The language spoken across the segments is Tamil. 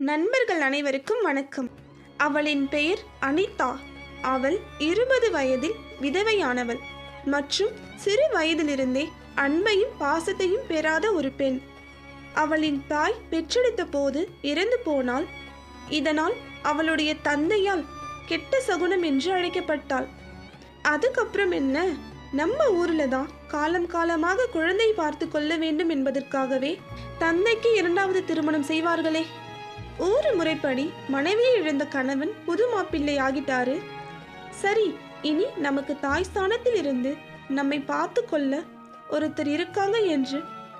நண்பர்கள் அனைவருக்கும் வணக்கம். அவளின் பெயர் அனிதா. அவள் இருபது வயதில் விதவையானவள் மற்றும் சிறு வயதிலிருந்தே அன்பையும் பாசத்தையும் பெறாத ஒரு பெண். அவளின் தாய் பெற்றெடுத்த போது இறந்து போனால் இதனால் அவளுடைய தந்தையால் கெட்ட சகுனம் என்று அழைக்கப்பட்டாள். அதுக்கப்புறம் என்ன? நம்ம ஊர்ல தான் காலம் காலமாக குழந்தை பார்த்து கொள்ள வேண்டும் என்பதற்காகவே தந்தைக்கு இரண்டாவது திருமணம் செய்வார்களே. ஊர் முறைப்படி மனைவியை இழந்த கணவன் புது மாப்பிள்ளை ஆகிட்டாரு. சரி இனி நமக்கு தாய் ஸ்தானத்தில் இருந்து நம்மை பார்த்து கொள்ள ஒருத்தர் இருக்காங்க என்று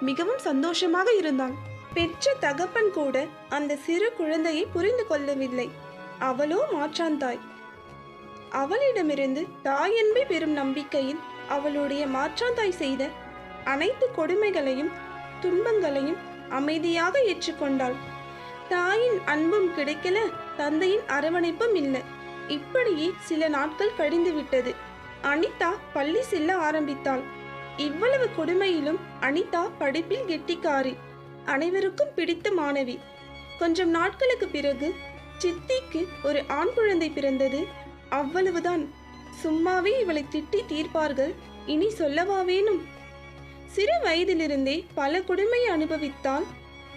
மிகவும் சந்தோஷமாக இருந்தான். பெற்ற தகப்பன் கூட அந்த சிறு குழந்தையை புரிந்து கொள்ளவில்லை. அவளோ மாற்றான் தாய். அவளிடமிருந்து தாயன்பை பெறும் நம்பிக்கையில் அவளுடைய மாற்றாந்தாய் செய்த அனைத்து கொடுமைகளையும் துன்பங்களையும் அமைதியாக ஏற்றுக்கொண்டாள். தாயின் அன்பும் கிடைக்கல தந்தையின் அரவணைப்பும் இல்லை. இப்படியே சில நாட்கள் கழிந்து விட்டது. அனிதா பள்ளி செல்ல ஆரம்பித்தாள். இவ்வளவு கொடுமையிலும் அனிதா படிப்பில் கெட்டிக்காரி. அனைவருக்கும் பிடித்த மாணவி. கொஞ்சம் நாட்களுக்கு பிறகு சித்திக்கு ஒரு ஆண் குழந்தை பிறந்தது. அவ்வளவுதான். சும்மாவே இவளை திட்டி தீர்ப்பார்கள். இனி சொல்லவா வேணும்? சிறு வயதிலிருந்தே பல கொடுமையை அனுபவித்தால்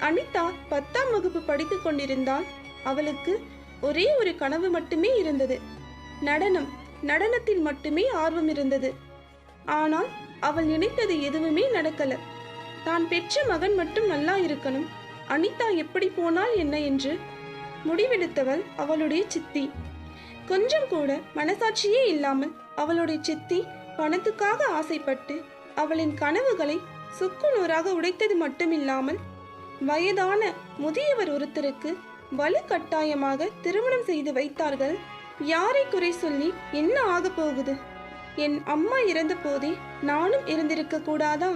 அனிதா பத்தாம் வகுப்பு படித்துக் கொண்டிருந்தால் அவளுக்கு ஒரே ஒரு கனவு மட்டுமே இருந்தது. நடனம் நடனத்தில் மட்டுமே ஆர்வம் இருந்தது. ஆனால் அவள் நினைத்தது எதுவுமே நடக்கல. தான் பெற்ற மகன் மட்டும் நல்லா இருக்கணும். அனிதா எப்படி போனால் என்ன என்று முடிவெடுத்தவள் அவளுடைய சித்தி. கொஞ்சம் கூட மனசாட்சியே இல்லாமல் அவளுடைய சித்தி பணத்துக்காக ஆசைப்பட்டு அவளின் கனவுகளை சுக்குநூறாக உடைத்தது மட்டுமில்லாமல் வயதான முதியவர் ஒருத்தருக்கு வலுக்கட்டாயமாக திருமணம் செய்து வைத்தார்கள். யாரை குறை சொல்லி என்ன ஆகப் போகுது? என் அம்மா இறந்த போதே நானும் இருந்திருக்க கூடாதா?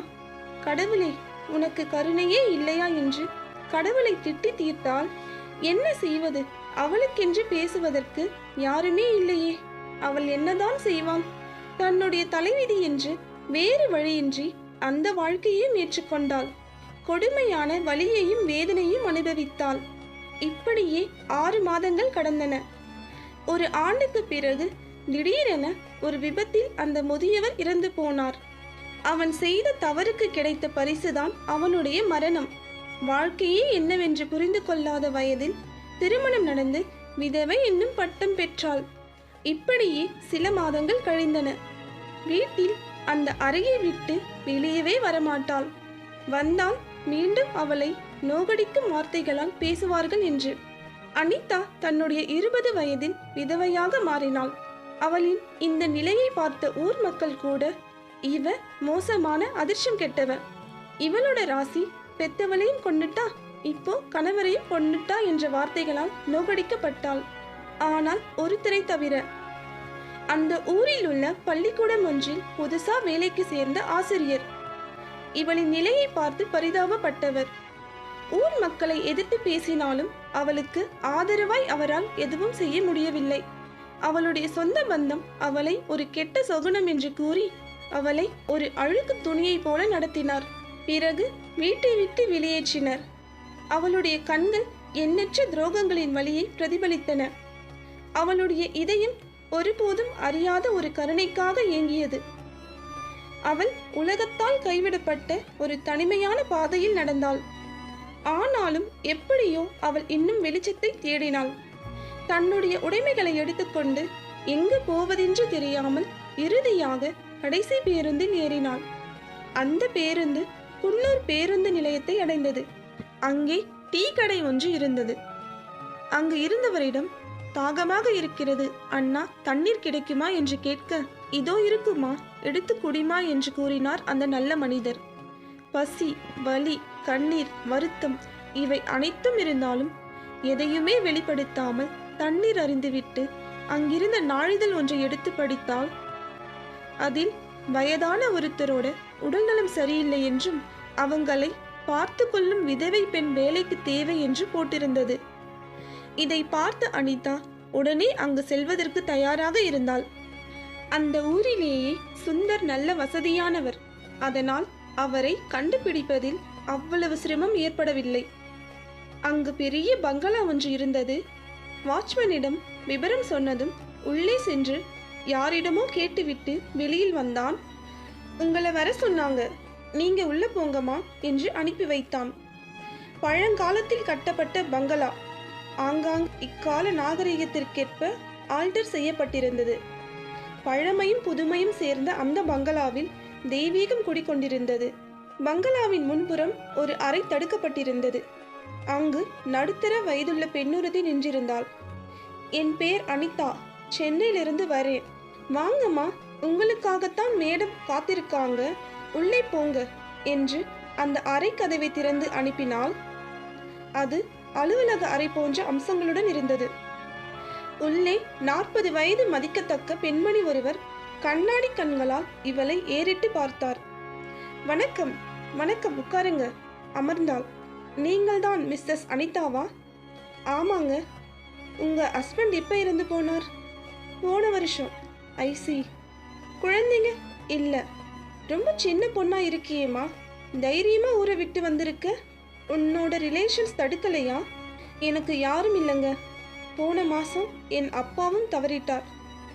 கடவுளே உனக்கு கருணையே இல்லையா என்று கடவுளை திட்டி தீர்த்தால் என்ன செய்வது? அவளுக்கென்று பேசுவதற்கு யாருமே இல்லையே. அவள் என்னதான் செய்வான்? தன்னுடைய தலைவிதி என்று வேறு வழியின்றி அந்த வாழ்க்கையையும் ஏற்றுக்கொண்டாள். கொடுமையான வலியையும் வேதனையும் அனுபவித்தாள். இப்படியே ஆறு மாதங்கள் கடந்தன. ஒரு ஆண்டுக்கு பிறகு திடீரென ஒரு விபத்தில் அந்த முதியவர் இறந்து போனார். அவன் செய்த தவறுக்கு கிடைத்த பரிசுதான் அவனுடைய மரணம். வாழ்க்கையே என்னவென்று புரிந்து கொள்ளாத வயதில் திருமணம் நடந்து விதவை என்னும் பட்டம் பெற்றாள். இப்படியே சில மாதங்கள் கழிந்தன. வீட்டில் அந்த அறையை விட்டு வெளியவே வரமாட்டாள். வந்தால் மீண்டும் அவளை நோகடிக்கும் வார்த்தைகளால் பேசுவார்கள் என்று. அனிதா தன்னுடைய இருபது வயதில் விதவையாக மாறினாள். அவளின் இந்த நிலையை பார்த்த ஊர் மக்கள் கூட இவ மோசமான அதிர்ஷ்டம் கெட்டவ. இவளோட ராசி பெத்தவளையும் கொண்டுட்டா இப்போ கணவரையும் கொண்டுட்டா என்ற வார்த்தைகளால் நோகடிக்கப்பட்டாள். ஆனால் ஒருத்தரை தவிர அந்த ஊரில் உள்ள பள்ளிக்கூடம் ஒன்றில் புதுசா வேலைக்கு சேர்ந்த ஆசிரியர். இவளின் நிலையை பார்த்து பரிதாபப்பட்டவர். ஊர் மக்களை எதிர்த்து பேசினாலும் அவளுக்கு ஆதரவாய் அவரால் எதுவும் செய்ய முடியவில்லை. அவளுடைய சொந்த பந்தம் அவளை ஒரு கெட்ட சொகுனம் என்று கூறி அவளை ஒரு அழுக்கு துணியைப் போல நடத்தினார். பிறகு வீட்டை விட்டு வெளியேற்றினர். அவளுடைய கண்கள் எண்ணற்ற துரோகங்களின் வழியை பிரதிபலித்தன. அவளுடைய இதயம் ஒருபோதும் அறியாத ஒரு கருணைக்காக ஏங்கியது. அவள் உலகத்தால் கைவிடப்பட்ட ஒரு தனிமையான பாதையில் நடந்தாள். ஆனாலும் எப்படியோ அவள் இன்னும் வெளிச்சத்தை தேடினாள். தன்னுடைய உடைமைகளை எடுத்துக்கொண்டு எங்கு போவதென்று தெரியாமல் இறுதியாக கடைசி பேருந்தில் ஏறினாள். அந்த பேருந்து குன்னூர் பேருந்து நிலையத்தை அடைந்தது. அங்கே டீ கடை ஒன்று இருந்தது. அங்கு இருந்தவரிடம் தாகமாக இருக்கிறது அண்ணா தண்ணீர் கிடைக்குமா? என்று கேட்க இதோ இருக்குமா? எடுத்து குடிமா என்று கூறினார் அந்த நல்ல மனிதர். பசி வலி கண்ணீர் வருத்தம் இவை அனைத்தும் இருந்தாலும் எதையுமே வெளிப்படுத்தாமல் தண்ணீர் அறிந்துவிட்டு அங்கிருந்த நாளிதழ் ஒன்றை எடுத்து படித்தால் அதில் வயதான ஒருத்தரோட உடல்நலம் சரியில்லை என்றும் அவங்களை பார்த்து கொள்ளும் விதவை பெண் வேலைக்கு தேவை என்று போட்டிருந்தது. இதை பார்த்த அனிதா உடனே அங்கு செல்வதற்கு தயாராக இருந்தாள். அந்த ஊரிலேயே சுந்தர் நல்ல வசதியானவர். அதனால் அவரை கண்டுபிடிப்பதில் அவ்வளவு சிரமம் ஏற்படவில்லை. அங்கு பெரிய பங்களா ஒன்று இருந்தது. வாட்ச்மேனிடம் விபரம் சொன்னதும் உள்ளே சென்று யாரிடமோ கேட்டுவிட்டு வெளியில் வந்தான். உங்களை வர சொன்னாங்க. நீங்க உள்ள போங்கம்மா என்று அனுப்பி வைத்தான். பழங்காலத்தில் கட்டப்பட்ட பங்களா ஆங்காங் இக்கால நாகரிகத்திற்கேற்ப ஆல்டர் செய்யப்பட்டிருந்தது. பழமையும் புதுமையும் சேர்ந்த அந்த பங்களாவில் தெய்வீகம் குடிக்கொண்டிருந்தது பங்களாவின் முன்புறம் ஒரு அறை தடுக்கப்பட்டிருந்தது. அங்கு நடுத்தர வயதுள்ள பெண்ணுறுதி நின்றிருந்தாள். என் பேர் அனிதா. சென்னையிலிருந்து வரேன். வாங்கம்மா. உங்களுக்காகத்தான் மேடம் காத்திருக்காங்க. உள்ளே போங்க என்று அந்த அறை கதவை திறந்து அனுப்பினாள். அது அலுவலக அறை போன்ற அம்சங்களுடன் இருந்தது. உள்ளே நாற்பது வயது மதிக்கத்தக்க பெண்மணி ஒருவர் கண்ணாடி கண்களால் இவளை ஏறிட்டு பார்த்தார். வணக்கம் வணக்கம் உட்காருங்க அமர்ந்தாள். நீங்கள்தான் மிஸ்ஸஸ் அனிதாவா? ஆமாங்க. உங்க ஹஸ்பண்ட் எப்போ இருந்து போனார்? போன வருஷம். ஐசி குழந்தைங்க? இல்லை. ரொம்ப சின்ன பொண்ணா இருக்கியேம்மா. தைரியமா ஊரை விட்டு வந்திருக்க. உன்னோட ரிலேஷன்ஸ் தடுக்கலையா? எனக்கு யாரும் இல்லைங்க. போன மாசம் என் அப்பாவும் தவறிட்டார்.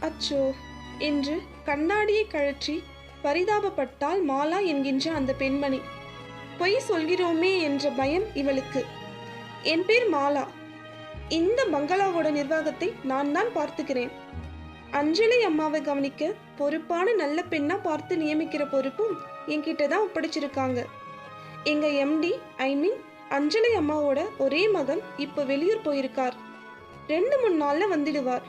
அச்சோ என்று கண்ணாடியை கழற்றி பரிதாபப்பட்டாள் மாலா என்கின்ற அந்த பெண்மணி. பொய் சொல்கிறோமே என்ற பயம் இவளுக்கு. என் பேர் மாலா. இந்த பங்களாவோட நிர்வாகத்தை நான் தான் பார்த்துக்கிறேன். அஞ்சலி அம்மாவை கவனிக்க பொறுப்பான நல்ல பெண்ணா பார்த்து நியமிக்கிற பொறுப்பும் என்கிட்ட தான் ஒப்படைச்சிருக்காங்க. எங்க எம்டி ஐ மீன் அஞ்சலி அம்மாவோட ஒரே மகன் இப்போ வெளியூர் போயிருக்கார். ரெண்டு மூணு நாள்ல வந்துடுவார்.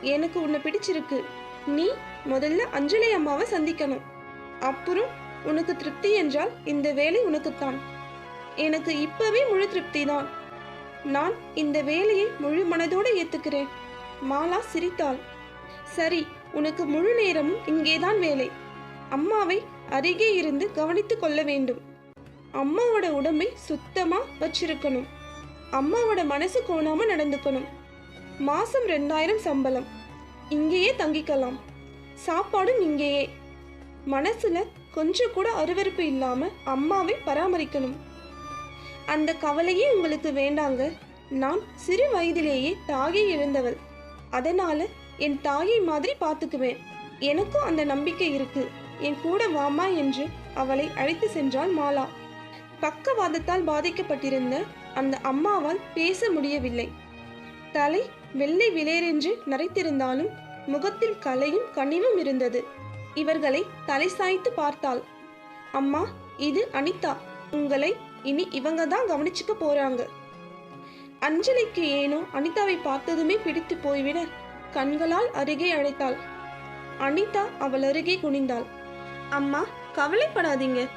எனக்கு உன்னை பிடிச்சிருக்கு. நீ முதல்ல அஞ்சலி அம்மாவை சந்திக்கணும். அப்புறம் உனக்கு திருப்தி என்றால் இந்த வேலை உனக்குத்தான். எனக்கு இப்பவே முழு திருப்தி தான் நான் இந்த வேலையை முழு மனதோடு ஏத்துக்கிறேன். மாலா சிரித்தாள். சரி உனக்கு முழு நேரமும் இங்கேதான் வேலை. அம்மாவை அருகே இருந்து கவனித்துக் கொள்ள வேண்டும். அம்மாவோட உடம்பை சுத்தமா வச்சிருக்கணும். அம்மாவோட மனசு கோணாம நடந்துக்கணும். மாசம் ரெண்டாயிரம் சம்பளம். இங்கேயே தங்கிக்கலாம். சாப்பாடும் இங்கேயே. மனசுல கொஞ்சம் கூட அருவருப்பு இல்லாம அம்மாவை பராமரிக்கணும். அந்த கவலையே உங்களுக்கு வேண்டாங்க. நான் சிறு வயதிலேயே தாயை இழந்தவள். அதனால என் தாயை மாதிரி பார்த்துக்குவேன். எனக்கும் அந்த நம்பிக்கை இருக்கு. என் கூட வாமா என்று அவளை அழைத்து சென்றாள் மாலா. பக்கவாதத்தால் பாதிக்கப்பட்டிருந்த அந்த அம்மாவால் பேச முடியவில்லை. தலை வெள்ளை விலேரென்று நரைத்திருந்தாலும் முகத்தில் கலையும் கனிவும் இருந்தது. இவர்களை தலை சாய்த்து பார்த்தாள். அம்மா இது அனிதா. உங்களை இனி இவங்க தான் கவனிச்சுக்க போறாங்க. அஞ்சலிக்கு ஏனோ அனிதாவை பார்த்ததுமே பிடித்து போய்விட கண்களால் அருகே அழைத்தாள். அனிதா அவள் அருகே குனிந்தாள். அம்மா கவலைப்படாதீங்க.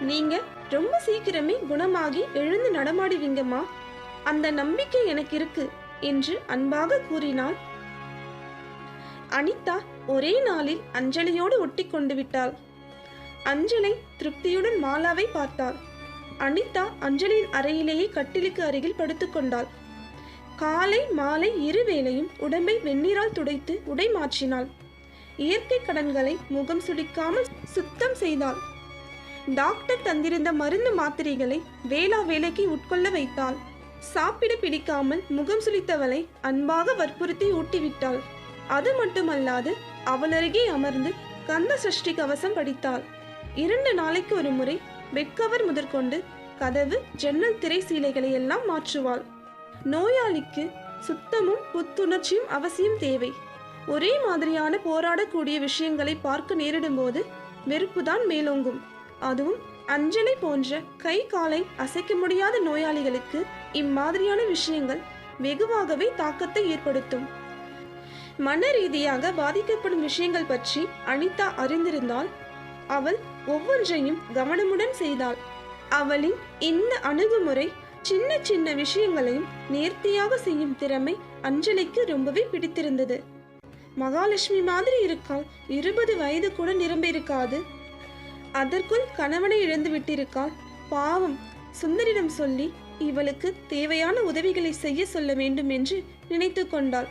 நீங்க ரொம்ப சீக்கிரமே குணமாகி எழுந்து நடமாடுவீங்கம்மா. அந்த நம்பிக்கை எனக்கு இருக்கு. என்று அன்பாக கூறினாள். அனிதா ஒரே நாளில் அஞ்சலியோடு ஒட்டி கொண்டு விட்டாள். அஞ்சலை திருப்தியுடன் மாலாவை பார்த்தாள். அனிதா அஞ்சலியின் அறையிலேயே கட்டிலுக்கு அருகில் படுத்துக்கொண்டாள் காலை மாலை இருவேளையும் உடம்பை வெந்நீரால் துடைத்து உடை மாற்றினாள். இயற்கை கடன்களை முகம் சுளிக்காமல் சுத்தம் செய்தாள். டாக்டர் தந்திருந்த மருந்து மாத்திரைகளை வேளா வேலைக்கு உட்கொள்ள வைத்தாள். சாப்பிட பிடிக்காமல் முகம் சுளித்தவளை அன்பாக வற்புறுத்தி ஊட்டிவிட்டாள். அது மட்டுமல்லாது அவளருகே அமர்ந்து கந்த சஷ்டி கவசம் படித்தாள். இரண்டு நாளைக்கு ஒரு முறை பெட்கவர் முதற்கொண்டு கதவு ஜன்னல் திரை சீலைகளை எல்லாம் மாற்றுவாள். நோயாளிக்கு சுத்தமும் புத்துணர்ச்சியும் அவசியம் தேவை. ஒரே மாதிரியான போராடக்கூடிய விஷயங்களை பார்க்க நேரிடும்போது வெறுப்புதான் மேலோங்கும். அதுவும் அஞ்சலை போன்ற கை காலை அசைக்க முடியாத நோயாளிகளுக்கு இம்மாதிரியான விஷயங்கள் வெகுவாகவே தாக்கத்தை ஏற்படுத்தும். மன ரீதியாக பாதிக்கப்படும் விஷயங்கள் பற்றி அனிதா அறிந்திருந்தால் அவள் ஒவ்வொன்றையும் கவனமுடன் செய்தாள். அவளின் இந்த அணுகுமுறை சின்ன சின்ன விஷயங்களையும் நேர்த்தியாக செய்யும் திறமை அஞ்சலிக்கு ரொம்பவே பிடித்திருந்தது. மகாலட்சுமி மாதிரி இருக்கால் இருபது வயது கூட நிரம்பியிருக்காது. அதற்குள் கணவனை இழந்து விட்டிருக்காள். பாவம் சுந்தரிடம் சொல்லி இவளுக்கு தேவையான உதவிகளை செய்ய சொல்ல வேண்டும் என்று நினைத்து கொண்டாள்.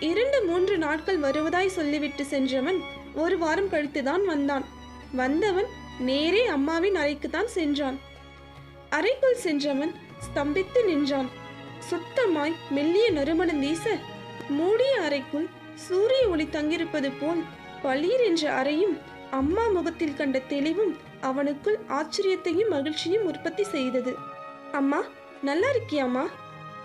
இரண்டு மூன்று நாட்கள் வருவதாய் சொல்லிவிட்டு சென்றவன் ஒரு வாரம் கழித்துதான் வந்தான். வந்தவன் நேரே அம்மாவின் அறைக்குத்தான் சென்றான். அறைக்குள் சென்றவன் ஸ்தம்பித்து நின்றான். சுத்தமாய் மெல்லிய நறுமணம் வீச மூடிய அறைக்குள் சூரிய ஒளி தங்கியிருப்பது போல் பளீர் என்ற அறையும் அம்மா முகத்தில் கண்ட தெளிவும் அவனுக்குள் ஆச்சரியத்தையும் மகிழ்ச்சியும் உற்பத்தி செய்தது. அம்மா நல்லா இருக்கியாம்மா?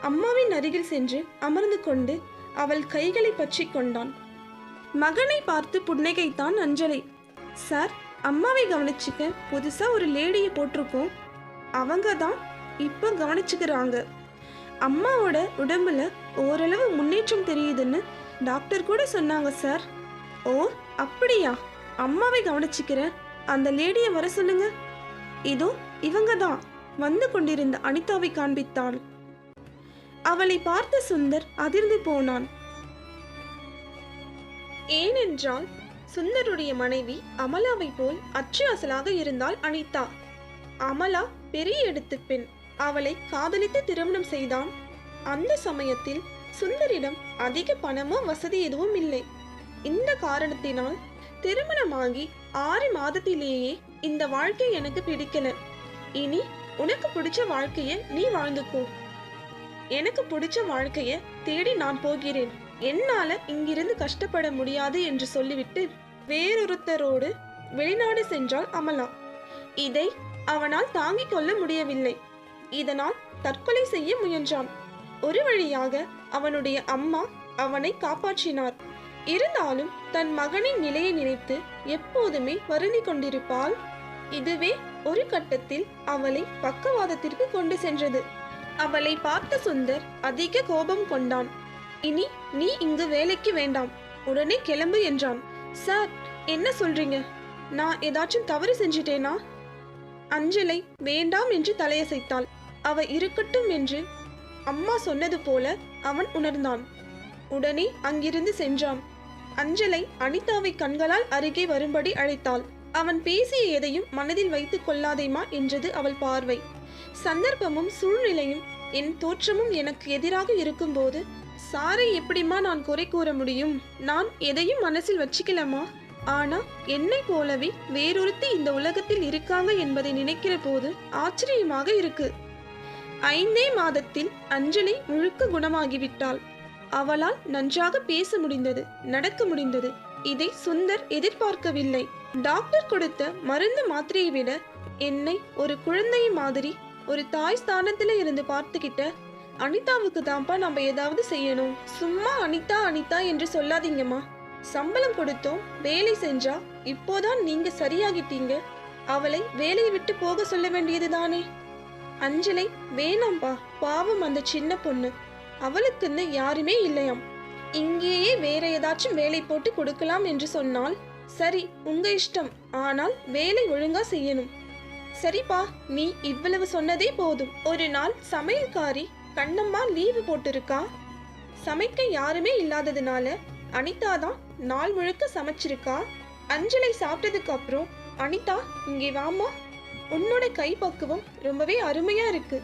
அம்மாவின் அருகில் சென்று அமர்ந்து கொண்டு அவள் கைகளை பற்றி கொண்டான். மகனை பார்த்து புன்னகைத்தான் அஞ்சலி. சார் அம்மாவை கவனிச்சுக்க புதுசா ஒரு லேடியை போட்டிருக்கோம். அவங்க தான் இப்போ கவனிச்சுக்கிறாங்க. அம்மாவோட உடம்புல ஓரளவு முன்னேற்றம் தெரியுதுன்னு டாக்டர் கூட சொன்னாங்க சார். ஓ அப்படியா? அம்மாவை கவனிச்சுக்கிறேன் அந்த லேடியை வர சொல்லுங்க. இதோ இவங்க தான் வந்து கொண்டிருந்த அனிதாவை காண்பித்தாள். அவளை பார்த்த சுந்தர் அதிர்ந்து போனான். ஏனென்றால் சுந்தருடைய மனைவி அமலாவை போல் அச்சு அசலாக இருந்தாள் அனிதா. அமலா பெரிய எடுத்து பெண். அவளை காதலித்து திருமணம் செய்தான். அந்த சமயத்தில் சுந்தரிடம் அதிக பணமோ வசதி எதுவும் இல்லை. இந்த காரணத்தினால் திருமணமாகி ஆறு மாதத்திலேயே இந்த வாழ்க்கை எனக்கு பிடிக்கல. இனி உனக்கு பிடிச்ச வாழ்க்கைய நீ வாழ்ந்துக்கோ. எனக்கு பிடிச்ச வாழ்க்கைய தேடி நான் போகிறேன். என்னால இங்கிருந்து கஷ்டப்பட முடியாது என்று சொல்லிவிட்டு வேறொருத்தரோடு வெளிநாடு சென்றாள் அமலா. இதை அவனால் தாங்கிக் கொள்ள முடியவில்லை. இதனால் தற்கொலை செய்ய முயன்றான். ஒரு வழியாக அவனுடைய அம்மா அவனை காப்பாற்றினார். இருந்தாலும் தன் மகனின் நிலையை நினைத்து எப்போதுமே வருந்தி கொண்டிருப்பாள் இதுவே ஒரு கட்டத்தில் அவளை பக்கவாதத்திற்கு கொண்டு சென்றது. அவளை பார்த்த சுந்தர் அதிக கோபம் கொண்டான். இனி நீ இங்கு வேலைக்கு வேண்டாம். உடனே கிளம்பு என்றான். சார் என்ன சொல்றீங்க? நான் ஏதாச்சும் தவறு செஞ்சிட்டேனா? அஞ்சலை வேண்டாம் என்று தலையசைத்தாள். அவ இருக்கட்டும் என்று அம்மா சொன்னது போல அவன் உணர்ந்தான். உடனே அங்கிருந்து சென்றான். அஞ்சலை அனிதாவை கண்களால் அருகே வரும்படி அழைத்தாள். அவன் பேசிய எதையும் மனதில் வைத்துக் கொள்ளாதேமா என்றது அவள் பார்வை. சந்தர்ப்பமும் சூழ்நிலையும் என் தோற்றமும் எனக்கு எதிராக இருக்கும்போது சாரை எப்படிம்மா நான் குறை கூற முடியும்? நான் எதையும் மனசில் வச்சுக்கலமா ஆனா என்னை போலவே வேறொருத்தி இந்த உலகத்தில் இருக்காங்க என்பதை நினைக்கிற போது ஆச்சரியமாக இருக்கு. ஐந்தே மாதத்தில் அஞ்சலி முழுக்க குணமாகிவிட்டாள். அவளால் நன்றாக பேச முடிந்தது நடக்க முடிந்தது. இதை சுந்தர் எதிர்பார்க்கவில்லை. டாக்டர் கொடுத்த மருந்து மாத்திரையை விட என்னை ஒரு குழந்தை மாதிரி ஒரு தாய் ஸ்தானத்துல இருந்து பார்த்துக்கிட்ட அனிதாவுக்கு தான்ப்பா நம்ம ஏதாவது செய்யணும். சும்மா அனிதா அனிதா என்று சொல்லாதீங்கம்மா. சம்பளம் கொடுத்தோம் வேலை செஞ்சா இப்போதான் நீங்க சரியாகிட்டீங்க. அவளை வேலையை விட்டு போக சொல்ல வேண்டியதுதானே? அஞ்சலை வேணாம்பா பாவம் அந்த சின்ன பொண்ணு. அவளுக்குன்னு யாருமே இல்லையாம். இங்கேயே வேற ஏதாச்சும் வேலை போட்டு கொடுக்கலாம் என்று சொன்னால் சரி உங்க இஷ்டம். ஆனால் வேலை ஒழுங்கா செய்யணும். சரிப்பா நீ இவ்வளவு சொன்னதே போதும். ஒரு நாள் சமையல்காரி கண்ணம்மா லீவு போட்டிருக்கா? சமைக்க யாருமே இல்லாததுனால அனிதா தான் நாள் முழுக்க சமைச்சிருக்கா? அஞ்சலை சாப்பிட்டதுக்கு அப்புறம் அனிதா இங்கே வாமா உன்னோட கை பக்குவம் ரொம்பவே அருமையா இருக்கு.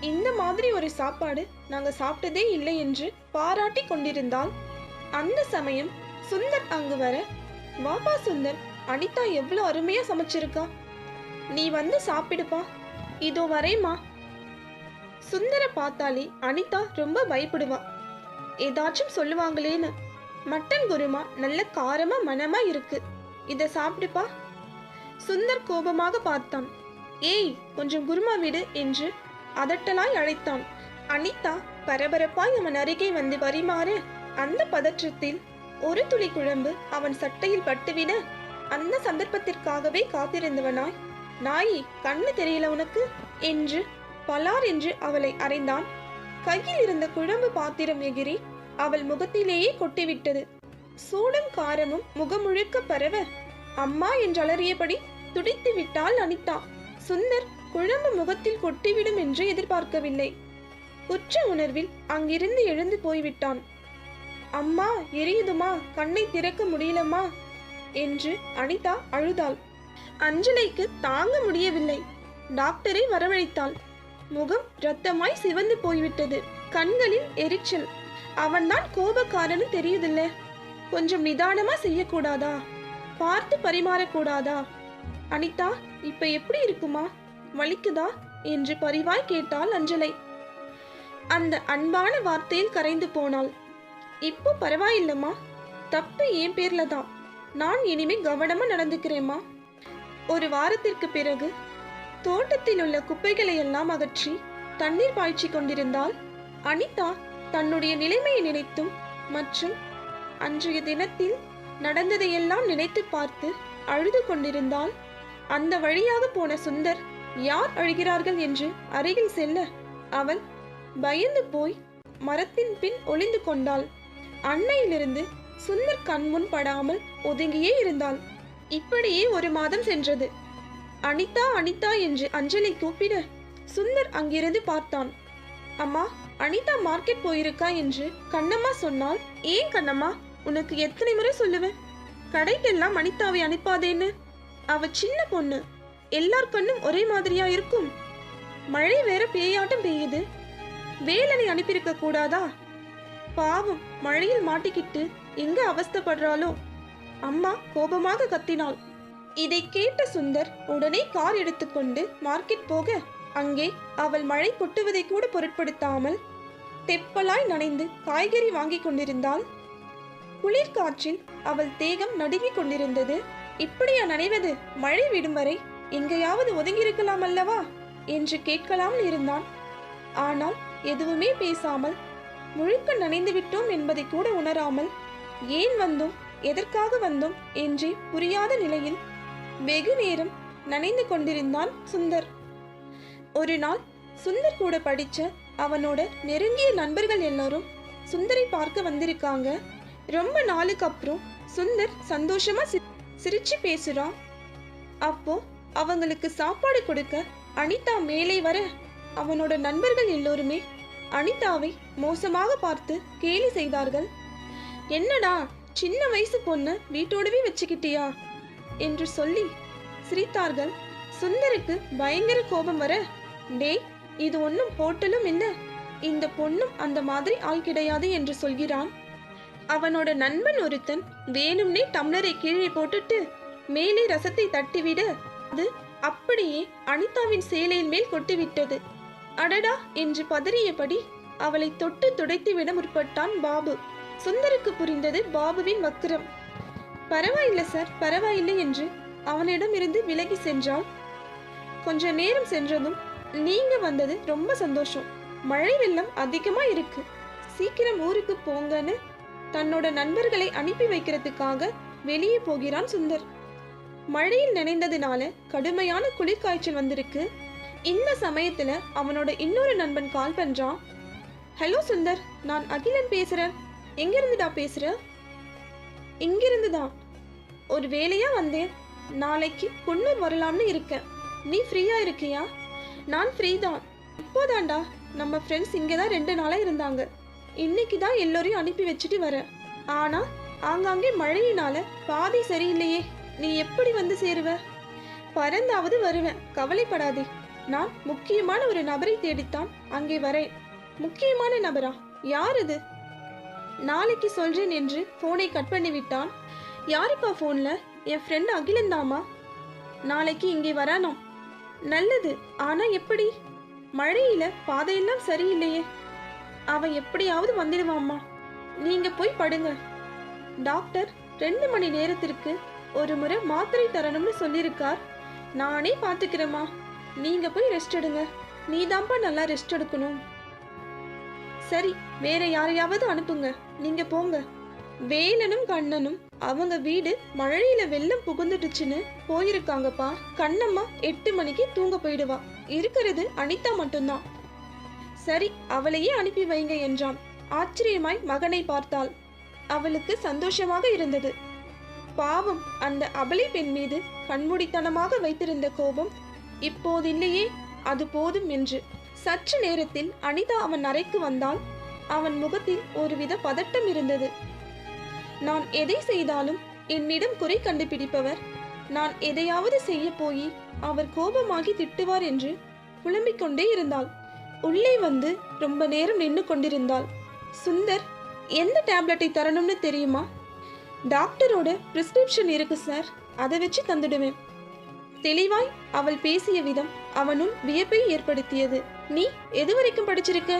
இந்த மாதிரி ஒரு சாப்பாடு நாங்கள் சாப்பிட்டதே இல்லை என்று பாராட்டி கொண்டிருந்தால் அந்த சமயம் சுந்தர் அங்கு வர வாப்பா சுந்தர் அனிதா எவ்வளோ அருமையா சமைச்சிருக்கா. நீ வந்து சாப்பிடுப்பா. இதோ வரேம்மா. சுந்தர பார்த்தாலே அனிதா ரொம்ப பயப்படுவா. ஏதாச்சும் சொல்லுவாங்களேன்னு. மட்டன் குருமா நல்ல காரமா மனமா இருக்கு. இத சாப்பிடுப்பா. சுந்தர் கோபமாக பார்த்தான். ஏய் கொஞ்சம் குருமா விடு என்று அதட்டலாய் அழைத்தான். அனிதா பரபரப்பாய் அவன் அருகே வந்து பரிமாற அந்த பதற்றத்தில் ஒரு துளி குழம்பு அவன் சட்டையில் பட்டுவிட அந்த சந்தர்ப்பத்திற்காகவே காத்திருந்தவனாய் நாயி கண்ணு தெரியல உனக்கு? என்று பலார் என்று அவளை அறைந்தான். கையில் இருந்த குழம்பு பாத்திரம் எகிரி அவள் முகத்திலேயே கொட்டிவிட்டது. சூடும் காரமும் முகமுழுக்க பரவ அம்மா என்றலறியபடி துடித்து விட்டாள் அனிதா. சுந்தர் குழம்பு முகத்தில் கொட்டிவிடும் என்று எதிர்பார்க்கவில்லை. குற்ற உணர்வில் அங்கிருந்து எழுந்து போய்விட்டான். அம்மா எரியுதுமா? கண்ணை திறக்க முடியலம்மா? என்று அனிதா அழுதாள். அஞ்சலைக்கு தாங்க முடியவில்லை. டாக்டரை வரவழைத்தாள். முகம் ரத்தமாய் சிவந்து போய்விட்டது. கண்களில் எரிச்சல். அவன்தான் கோபக்காரன்னு தெரியுதில்ல. கொஞ்சம் நிதானமா செய்யக்கூடாதா? பார்த்து பரிமாறக்கூடாதா? அனிதா இப்ப எப்படி இருக்குமா? வலிக்குதா? என்று பரிவாய் கேட்டாள் அஞ்சலை. அந்த அன்பான வார்த்தையில் கரைந்து போனாள். இப்போ பரவாயில்லம்மா. தப்பு என் பேர்ல தான். நான் இனிமே கவனமா நடந்துக்கிறேம்மா. ஒரு வாரத்திற்கு பிறகு தோட்டத்தில் உள்ள குப்பைகளை எல்லாம் அகற்றி தண்ணீர் பாய்ச்சி கொண்டிருந்தால் அனிதா தன்னுடைய நிலைமையை நினைத்தும் மற்றும் அன்றைய தினத்தில் நடந்ததையெல்லாம் நினைத்து பார்த்து அழுது கொண்டிருந்தால் அந்த வழியாக போன சுந்தர் யார் அழுகிறார்கள் என்று அருகில் செல்ல அவள் பயந்து போய் மரத்தின் பின் ஒளிந்து கொண்டாள். அன்னையிலிருந்து சுந்தர் கண்முன் படாமல் ஒதுங்கியே இருந்தாள். இப்படியே ஒரு மாதம் சென்றது. அனிதா அனிதா என்று அஞ்சலி கூப்பிட சுந்தர் அங்கிருந்து பார்த்தான். அம்மா அனிதா மார்க்கெட் போயிருக்கா என்று கண்ணம்மா சொன்னால் ஏன் கண்ணம்மா உனக்கு எத்தனை முறை சொல்லுவேன்? கடைக்கெல்லாம் அனிதாவை அனுப்பாதேன்னு. அவ சின்ன பொண்ணு. எல்லார் கண்ணும் ஒரே மாதிரியா இருக்கும். மழை வேற பேயாட்டம் பெய்யுது. வேலனை அனுப்பியிருக்க கூடாதா? பாவம் மழையில் மாட்டிக்கிட்டு எங்க அவஸ்தைப்படுறாளோ? அம்மா கோபமாக கத்தினாள். இதை கேட்ட சுந்தர் உடனே கார் எடுத்துக்கொண்டு மார்க்கெட் போக அங்கே அவள் மழை கொட்டுவதை கூட பொருட்படுத்தாமல் தெப்பலாய் நனைந்து காய்கறி வாங்கி கொண்டிருந்தாள். குளிர்காற்றில் அவள் தேகம் நடுங்கிக் கொண்டிருந்தது. இப்படியா நனைவது? மழை விடும் வரை எங்கேயாவது ஒதுங்கியிருக்கலாம் அல்லவா? என்று கேட்கலாம்னு இருந்தான். ஆனால் எதுவுமே பேசாமல் முழுக்க நனைந்து விட்டோம் என்பதை கூட உணராமல் ஏன் வந்தோம்? எதற்காக வந்தோம்? என்றே புரியாத நிலையில் வெகு நேரம் நனைந்து கொண்டிருந்தான் சுந்தர். ஒரு நாள் சுந்தர் கூட படிச்ச அவனோட நெருங்கிய நண்பர்கள் எல்லாரும் சுந்தரை பார்க்க வந்திருக்காங்க. ரொம்ப நாளுக்கு அப்புறம் சுந்தர் சந்தோஷமா சிரிச்சு பேசுறான். அப்போ அவங்களுக்கு சாப்பாடு கொடுக்க அனிதா மேலே வர அவனோட நண்பர்கள் எல்லோருமே அனிதாவை மோசமாக பார்த்து கேலி செய்தார்கள். என்னடா சின்ன வயசு பொண்ணு வீட்டோடவே வச்சுக்கிட்டியா? என்று சொல்லி சிரித்தார்கள். சுந்தருக்கு பயங்கர கோபம் வர. டேய் இது ஒன்றும் ஹோட்டலும் இல்ல. இந்த பொண்ணும் அந்த மாதிரி ஆள் கிடையாது என்று சொல்கிறான். அவனோட நண்பன் ஒருத்தன் வேணும்னே டம்ளரை கீழே போட்டுட்டு மேலே ரசத்தை தட்டிவிட. அது அப்படியே அனிதாவின் சேலையின் மேல் கொட்டிவிட்டது. அடடா என்று பதறியபடி அவளை தொட்டு துடைத்துவிட முற்பட்டான் பாபு. சுந்தருக்கு புரிந்தது பாபுவின் வக்கிரம். பரவாயில்லை சார் பரவாயில்லை என்று அவனிடம் இருந்து விலகி சென்றாள். கொஞ்ச நேரம் சென்றதும் நீங்க வந்தது ரொம்ப சந்தோஷம். மழை வெள்ளம் அதிகமா இருக்கு. சீக்கிரம் ஊருக்கு போங்கன்னு தன்னோட நண்பர்களை அனுப்பி வைக்கிறதுக்காக வெளியே போகிறான் சுந்தர். மழையில் நினைந்ததுனால கடுமையான குளிர்காய்ச்சல் வந்திருக்கு. இந்த சமயத்துல அவனோட இன்னொரு நண்பன் கால் பண்றான் ஹலோ சுந்தர். நான் அகிலன் பேசுறேன். எங்கிருந்துடா பேசுற? இங்கிருந்து தான் ஒரு வேலையா வந்தேன். நாளைக்கு குன்னூர் வரலாம்னு இருக்கேன். நீ ஃப்ரீயா இருக்கியா? நான் ஃப்ரீ தான் இப்போதாண்டா நம்ம ஃப்ரெண்ட்ஸ் இங்கே தான் ரெண்டு நாளாக இருந்தாங்க. இன்னைக்கு தான் எல்லோரையும் அனுப்பி வச்சுட்டு வரேன். ஆனால் ஆங்காங்கே மழையினால பாதி சரியில்லையே. நீ எப்படி வந்து சேருவ? பறந்தாவது வருவேன். கவலைப்படாதே. நான் முக்கியமான ஒரு நபரை தேடித்தான் அங்கே வரேன். முக்கியமான நபரா? யார் இது நாளைக்கு சொல்றேன் என்று போனை கட் பண்ணிவிட்டான். யாருப்பா போன்ல என் ஃப்ரெண்ட் அகிலந்தாமா நாளைக்கு இங்கே வரானாம் நல்லது. ஆனா எப்படி? மழையில பாதையெல்லாம் சரியில்லையே. அவன் எப்படியாவது வந்துடுவாம்மா. நீங்க போய் படுங்க. டாக்டர் ரெண்டு மணி நேரத்திற்கு ஒரு முறை மாத்திரை தரணும்னு சொல்லியிருக்கார். நானே பார்த்துக்கிறேம்மா. நீங்க போய் ரெஸ்ட் எடுங்க. நீதான்ப்பா நல்லா ரெஸ்ட் எடுக்கணும். சரி வேற யாரையாவது அனுப்புங்க. நீங்க போங்க. வேலனும் கண்ணனும் அவங்க வீடு மழையில வெள்ளம் புகுந்துடுச்சுன்னு போயிருக்காங்கப்பா. கண்ணம்மா எட்டு மணிக்கு தூங்க போயிடுவா. இருக்கிறது அனிதா மட்டும்தான். சரி அவளையே அனுப்பி வைங்க என்றான். ஆச்சரியமாய் மகனை பார்த்தாள். அவளுக்கு சந்தோஷமாக இருந்தது. பாவம் அந்த அபலை பெண் மீது கண்மூடித்தனமாக வைத்திருந்த கோபம் இப்போதில்லையே அது போதும் என்று. சற்று நேரத்தில் அனிதா அவன் அறைக்கு வந்தால் அவன் முகத்தில் ஒருவித பதட்டம் இருந்தது. நான் எதை செய்தாலும் என்னிடம் குறை கண்டுபிடிப்பவர். நான் எதையாவது செய்ய போய் அவர் கோபமாகி திட்டுவார் என்று புலம்பிக் கொண்டே இருந்தாள். உள்ளே வந்து ரொம்ப நேரம் நின்று கொண்டிருந்தாள். சுந்தர் எந்த டேப்லெட்டை தரணும்னு தெரியுமா? டாக்டரோட பிரிஸ்கிரிப்ஷன் இருக்கு சார். அதை வச்சு தந்துடுவேன். தெளிவாய் அவள் பேசிய விதம் அவனுள் வியப்பை ஏற்படுத்தியது. நீ எது வரைக்கும் படிச்சிருக்க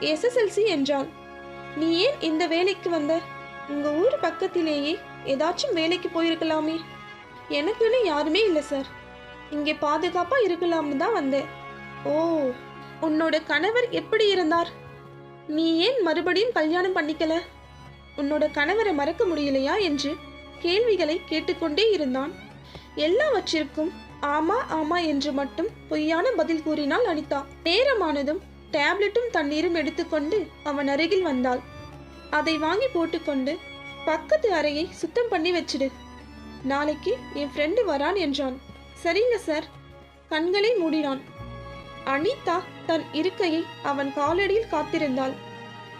எஸ்எஸ்எல்சி என்றாள் நீ ஏன் இந்த வேலைக்கு வந்த? உங்க ஊர் பக்கத்திலேயே ஏதாச்சும் வேலைக்கு போயிருக்கலாமே. எனக்குன்னு யாருமே இல்லை சார். இங்கே பாதுகாப்பா இருக்கலாம்னு தான் வந்தேன். ஓ உன்னோட கணவர் எப்படி இருந்தார்? நீ ஏன் மறுபடியும் கல்யாணம் பண்ணிக்கல? உன்னோட கணவரை மறக்க முடியலையா? என்று கேள்விகளை கேட்டுக்கொண்டே இருந்தான் எல்லாவற்றிற்கும் ஆமா ஆமா என்று மட்டும் பொய்யான பதில் கூறினாள் அனிதா நேரமானதும் டேப்லெட்டும் தண்ணீரும் எடுத்துக்கொண்டு அவன் அருகில் வந்தாள். அதை வாங்கி போட்டுக்கொண்டு பக்கத்து அறையை சுத்தம் பண்ணி வச்சிடு. நாளைக்கு என் ஃப்ரெண்டு வரான் என்றான். சரிங்க சார் கண்களை மூடினான். அனிதா தன் இருக்கையை அவன் காலடியில் காத்திருந்தாள்.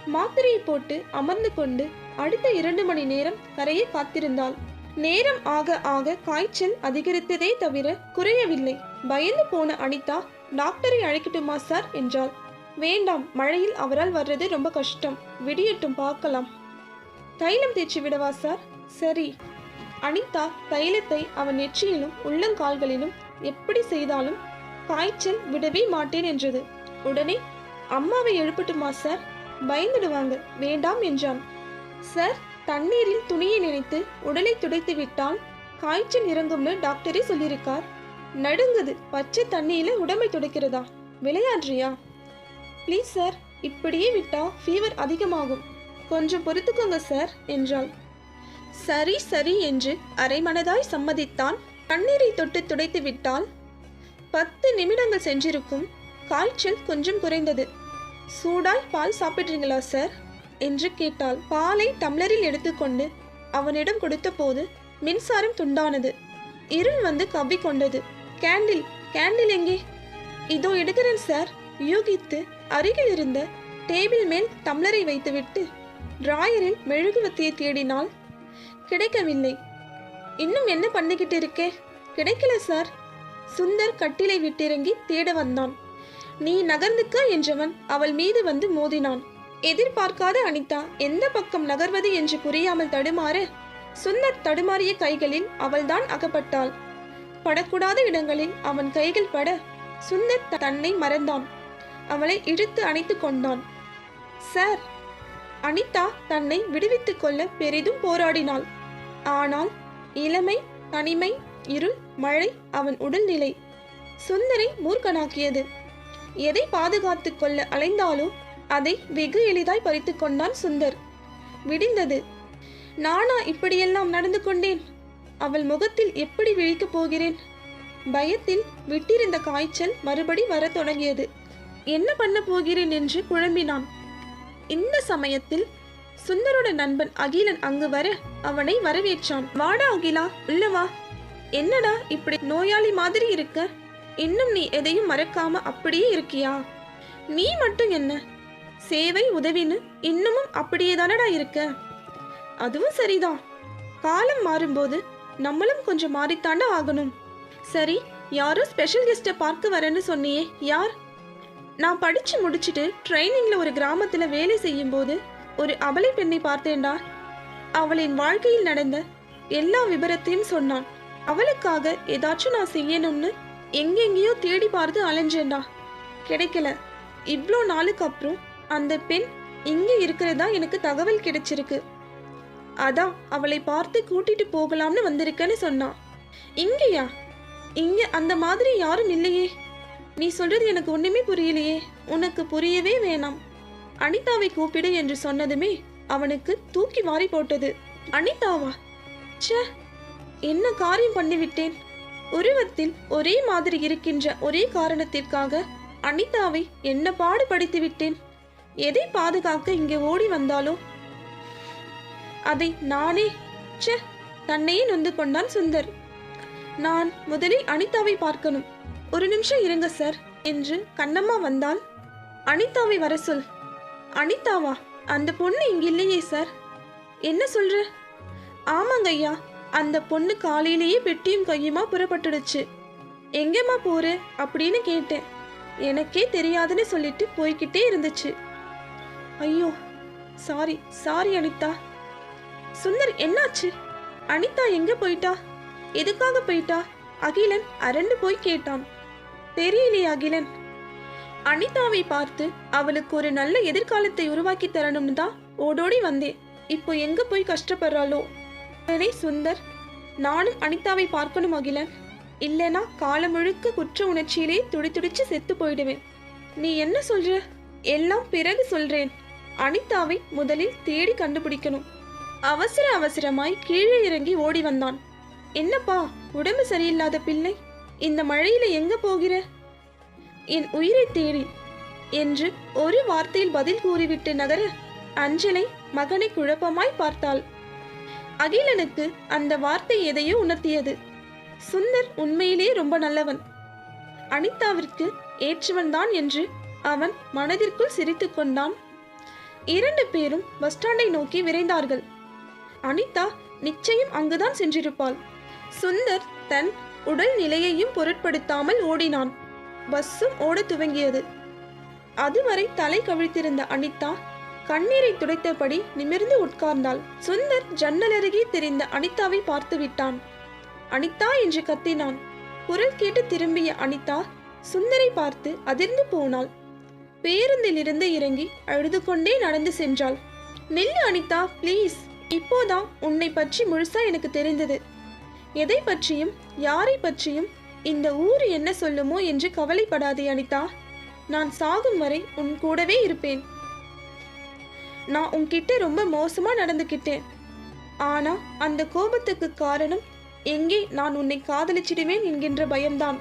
மாத்திரையை போட்டு அமர்ந்து கொண்டு அடுத்த இரண்டு மணி நேரம் கரையை காத்திருந்தாள். நேரம் ஆக ஆக காய்ச்சல் அதிகரித்ததே தவிர குறையவில்லை. பயந்து போன அனிதா டாக்டரை அழைக்கட்டுமா சார்? என்றாள். வேண்டாம் மழையில் அவரால் வர்றது ரொம்ப கஷ்டம். விடியட்டும் பார்க்கலாம். தைலம் தேய்ச்சி விடவா சார்? சரி. அனிதா தைலத்தை அவன் நெற்றியிலும் உள்ளங்கால்களிலும் எப்படி செய்தாலும் காய்ச்சல் விடவே மாட்டேன் என்றது. உடனே அம்மாவை எழுப்பட்டுமா சார்? பயந்துடுவாங்க. வேண்டாம் என்றான். சார் தண்ணீரில் துணியை நினைத்து உடலை துடைத்து விட்டால் காய்ச்சல் இறங்கும்னு டாக்டரே சொல்லியிருக்கார். நடுங்குது பச்சை தண்ணியில உடம்பை துடைக்கிறதா? விளையாடுறியா? ப்ளீஸ் சார் இப்படியே விட்டா ஃபீவர் அதிகமாகும். கொஞ்சம் பொறுத்துக்கோங்க சார் என்றாள். சரி சரி என்று அரைமனதாய் சம்மதித்தான். தண்ணீரை தொட்டு துடைத்து விட்டால் பத்து நிமிடங்கள் சென்றிருக்கும். காய்ச்சல் கொஞ்சம் குறைந்தது. சூடாய் பால் சாப்பிட்றீங்களா சார்? என்று கேட்டாள். பாலை டம்ளரில் எடுத்துக்கொண்டு அவனிடம் கொடுத்தபோது மின்சாரம் துண்டானது. இருள் வந்து கவ்விக்கொண்டது. கேண்டில் கேண்டில் எங்கே? இதோ எடுக்கிறேன் சார். யூகித்து அருகில் இருந்த டேபிள் மேல் டம்ளரை வைத்துவிட்டு டிராயரில் மெழுகுவத்தியை தேடினால் கிடைக்கவில்லை. இன்னும் என்ன பண்ணிக்கிட்டு இருக்கே? கிடைக்கல சார். சுந்தர் கட்டிலை விட்டிறங்கி தேட வந்தான். நீ நகர்ந்துக்க என்றவன் அவள் மீது வந்து மோதினான். எதிர்பார்க்காத அனிதா எந்த பக்கம் நகர்வது என்று புரியாமல் தடுமாற சுந்தர் தடுமாறிய கைகளில் அவள்தான் அகப்பட்டாள். படக்கூடாத இடங்களில் அவன் கைகள் பட சுந்தர் தன்னை மறந்தான். அவளை இழுத்து அணைத்து கொண்டான். சார் அனிதா தன்னை விடுவித்துக் கொள்ள பெரிதும் போராடினாள். ஆனால் இளமை தனிமை இருள் மழை அவன் உடல்நிலை சுந்தரை மூர்க்கனாக்கியது. எதை பாதுகாத்துக் கொள்ள அலைந்தாலும் அதை வெகு எளிதாய் பறித்துக் கொண்டான் சுந்தர். விடிந்தது. நானா இப்படியெல்லாம் நடந்து கொண்டேன்? அவள் முகத்தில் எப்படி விழிக்கப் போகிறேன்? பயத்தில் விட்டிருந்த காய்ச்சல் மறுபடி வரத் தொடங்கியது. என்ன பண்ண போகிறேன்? என்று குழம்பினான். இந்த சமயத்தில் சுந்தரோட நண்பன் அகிலன் அங்கு வர அவனை வரவேற்றான். வாடா அகிலா உள்ளவா என்னடா இப்படி நோயாளி மாதிரி இருக்க? இன்னும் நீ எதையும் மறக்காம அப்படியே இருக்கியா? நீ மட்டும் என்ன? சேவை உதவின்னு இன்னமும் அப்படியே தானடா இருக்க? அதுவும் சரிதான். காலம் மாறும்போது நம்மளும் கொஞ்சம் மாறித்தாண்டா ஆகணும். சரி யாரோ ஸ்பெஷல் கெஸ்ட்டை பார்க்க வரேன்னு சொன்னியே யார்? நான் படிச்சு முடிச்சுட்டு ட்ரைனிங்ல ஒரு கிராமத்துல வேலை செய்யும்போது ஒரு அபலை பெண்ணை பார்த்தேன்டா. அவளின் வாழ்க்கையில் நடந்த எல்லா விபரத்தையும் சொன்னான். அவளுக்காக ஏதாச்சும் நான் செய்யணும்னு எங்கெங்கேயோ தேடி பார்த்து அலைஞ்சேன்டா. கிடைக்கல. இவ்வளோ நாளுக்கு அப்புறம் அந்த பெண் இங்கே இருக்கிறதா எனக்கு தகவல் கிடைச்சிருக்கு. அதான் அவளை பார்த்து கூட்டிட்டு போகலாம்னு வந்திருக்கேன்னு சொன்னான் இங்கேயா? இங்க அந்த மாதிரி யாரும் இல்லையே. நீ சொல்றது எனக்கு ஒண்ணுமே புரியலையே. உனக்கு புரியவே வேணாம். அனிதாவை கூப்பிடு என்று சொன்னதுமே அவனுக்கு தூக்கி வாரி போட்டது. அனிதாவா? ச்சே என்ன காரியம் பண்ணிவிட்டேன்? உருவத்தில் ஒரே மாதிரி இருக்கின்ற ஒரே காரணத்திற்காக அனிதாவை என்ன பாடுபடுத்தி விட்டேன்? எதை பாதுகாக்க இங்கே ஓடி வந்தாலோ? அதை நானே ச்சே தன்னையே நொந்து கொண்டான் சுந்தர். நான் முதலில் அனிதாவை பார்க்கணும். ஒரு நிமிஷம் இருங்க சார் என்று கண்ணம்மா வந்தால் அனிதாவை வர சொல். அனிதாவா? அந்த பொண்ணு இங்க இல்லையே சார். என்ன சொல்ற? ஆமாங்க ஐயா அந்த பொண்ணு காலையிலேயே பெட்டியும் கையுமா புறப்பட்டுடுச்சு. எங்கேம்மா போற? அப்படின்னு கேட்டேன். எனக்கே தெரியாதுன்னு சொல்லிட்டு போய்கிட்டே இருந்துச்சு. ஐயோ சாரி சாரி அனிதா. சுந்தர் என்னாச்சு? அனிதா எங்க போயிட்டா? எதுக்காக போயிட்டா? அகிலன் அரண்டு போய் கேட்டான். தெரியலையே அகிலன். அனிதாவை பார்த்து அவளுக்கு ஒரு நல்ல எதிர்காலத்தை உருவாக்கி தரணும்னு தான் ஓடோடி வந்தேன் இப்போ எங்க போய் கஷ்டப்படுறாளோ? உடனே சுந்தர். நானும் அனிதாவை பார்க்கணும் அகிலன். இல்லைனா காலம் முழுக்க குற்ற உணர்ச்சியிலே துடி துடிச்சு செத்து போயிடுவேன். நீ என்ன சொல்ற? எல்லாம் பிறகு சொல்றேன். அனிதாவை முதலில் தேடி கண்டுபிடிக்கணும். அவசர அவசரமாய் கீழே இறங்கி ஓடி வந்தான். என்னப்பா உடம்பு சரியில்லாத பிள்ளை? இந்த மழையில எங்க போகிற? என் உயிரை தேடி என்று ஒரு வார்த்தையில் பதில் கூறிவிட்டு நகர அஞ்சலை மகனை குழப்பமாய் பார்த்தாள். அகிலனுக்கு அந்த வார்த்தை எதையோ உணர்த்தியது. சுந்தர் உண்மையிலே ரொம்ப நல்லவன். அனிதாவிற்கு ஏற்றவன்தான் என்று அவன் மனதிற்குள் சிரித்து கொண்டான் இரண்டு பேரும் பஸ் ஸ்டாண்டை நோக்கி விரைந்தார்கள். அனிதா நிச்சயம் அங்குதான் சென்றிருப்பாள். சுந்தர் தன் உடல் நிலையையும் பொருட்படுத்தாமல் ஓடினான். பஸ்ஸும் ஓடத் துவங்கியது. அதுவரை தலை கவிழ்த்திருந்த அனிதா கண்ணீரை துடைத்தபடி நிமிர்ந்து உட்கார்ந்தாள். சுந்தர் ஜன்னல் அருகே தெரிந்த அனிதாவை பார்த்து விட்டான். அனிதா என்று கத்தினான். குரல் கேட்டு திரும்பிய அனிதா சுந்தரை பார்த்து அதிர்ந்து போனாள். பேருந்திலிருந்து இறங்கி அழுது கொண்டே நடந்து சென்றாள். நெல்லு அனிதா ப்ளீஸ் இப்போதான் உன்னை பற்றி முழுசா எனக்கு தெரிந்தது. எதை பற்றியும் யாரை பற்றியும் இந்த ஊர் என்ன சொல்லுமோ என்று கவலைப்படாதே அனிதா. நான் சாகும் வரை உன் கூடவே இருப்பேன். நான் உன்கிட்ட ரொம்ப மோசமா நடந்துக்கிட்டேன் ஆனா அந்த கோபத்துக்கு காரணம் எங்கே நான் உன்னை காதலிச்சிடுவேன் என்கின்ற பயம்தான்.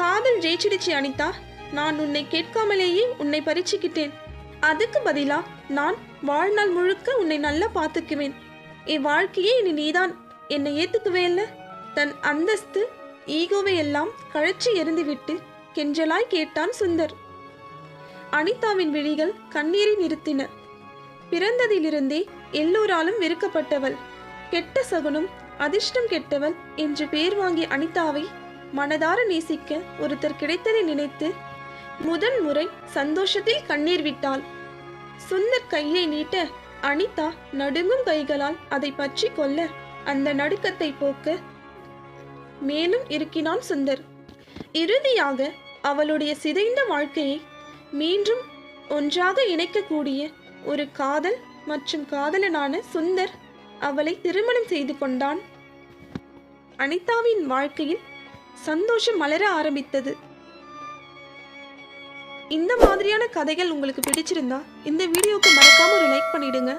காதல் ஜெயிச்சிடுச்சு அனிதா. நான் உன்னை கேட்காமலேயே உன்னை பறிச்சுக்கிட்டேன் அதுக்கு பதிலா நான் வாழ்நாள் முழுக்க உன்னை நல்லா பார்த்துக்குவேன். என் வாழ்க்கையே இனி நீதான். என்னை ஏத்துக்குவேல்ல தன் அந்தஸ்து ஈகோவை எல்லாம் கழற்றி எறிந்துவிட்டு கெஞ்சலாய் கேட்டான் சுந்தர். அனிதாவின் விழிகள் கண்ணீரை நிறுத்தின. பிறந்ததிலிருந்தே எல்லோராலும் வெறுக்கப்பட்டவள். கெட்ட சகுனம் அதிர்ஷ்டம் கெட்டவள் என்று பேர் வாங்கிய அனிதாவை மனதார நேசிக்க ஒருத்தர் கிடைத்ததை நினைத்து முதன் முறை சந்தோஷத்தில் கண்ணீர் விட்டாள். சுந்தர் கையை நீட்ட அனிதா நடுங்கும் கைகளால் அதை பற்றி கொள்ள அந்த நடுக்கத்தை போக்க மேலும் இருக்கினான் சுந்தர். இறுதியாக அவளுடைய சிதைந்த வாழ்க்கையை மீண்டும் ஒன்றாக இணைக்கக்கூடிய ஒரு காதல் மற்றும் காதலனான சுந்தர் அவளை திருமணம் செய்து கொண்டான். அனிதாவின் வாழ்க்கையில் சந்தோஷம் மலர ஆரம்பித்தது. இந்த மாதிரியான கதைகள் உங்களுக்கு பிடிச்சிருந்தா இந்த வீடியோக்கு மறக்காம ஒரு லைக் பண்ணிடுங்க.